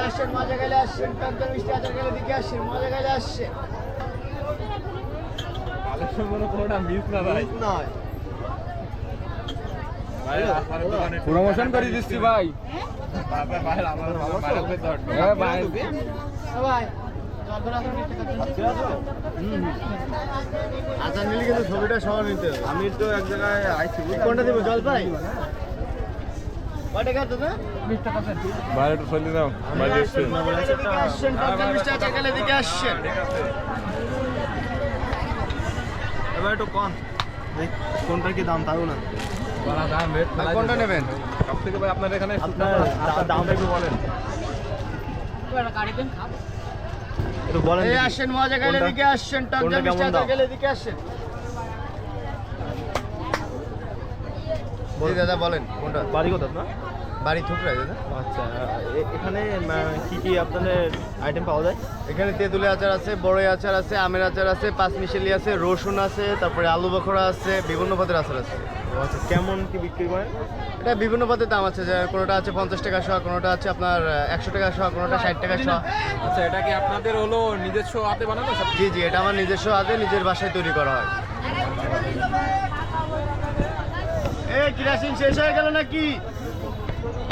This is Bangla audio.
আসছেন গেলে আসছেন টকদর মিষ্টি আচার গেলে দিকে মজা গেলে আসছেন প্রমোশন করে দিচ্ছি, ভাই। হ্যাঁ সবাই নিলে কিন্তু ছবিটা সহ নিতে হবে। আমি তো এক জায়গায় আইছি কোনটা দেবো? আসছেন এবার একটু কম কোনটা কি দাম তাও না। কোনটা নেবেন? সব থেকে ভাই আপনার এখানে দামটা একটু বলেন। একটু বলেন এই আসেন মজা গেলে কোনটা? দিকে আসছেন টক মিষ্টি গেলে দিকে আসেন। জি দাদা বলেন কোনটা? বাড়ি কোথায় না বাড়ি থুকরা দাদা। আচ্ছা এখানে কি কি আপনাদের আইটেম পাওয়া যায়? এখানে তেঁতুলি আচার আছে বড়ই আচার আছে আমের আচার আছে পাঁচ মিশেলি আছে রসুন আছে তারপরে আলু বখরা আছে বিভিন্ন পদের আচার আছে। আচ্ছা কেমন কি বিক্রি করেন? এটা বিভিন্ন পদের দাম আছে যে কোনোটা আছে পঞ্চাশ টাকা শোয়া কোনোটা আছে আপনার একশো টাকা শোয়া কোনোটা ষাট টাকা শোয়া। আচ্ছা এটা কি আপনাদের হলো নিজস্ব হাতে বানানো সব? জি জি এটা আমার নিজস্ব হাতে নিজের বাসায় তৈরি করা হয়। এই কিরাসিন শেষ হয়ে গেল নাকি?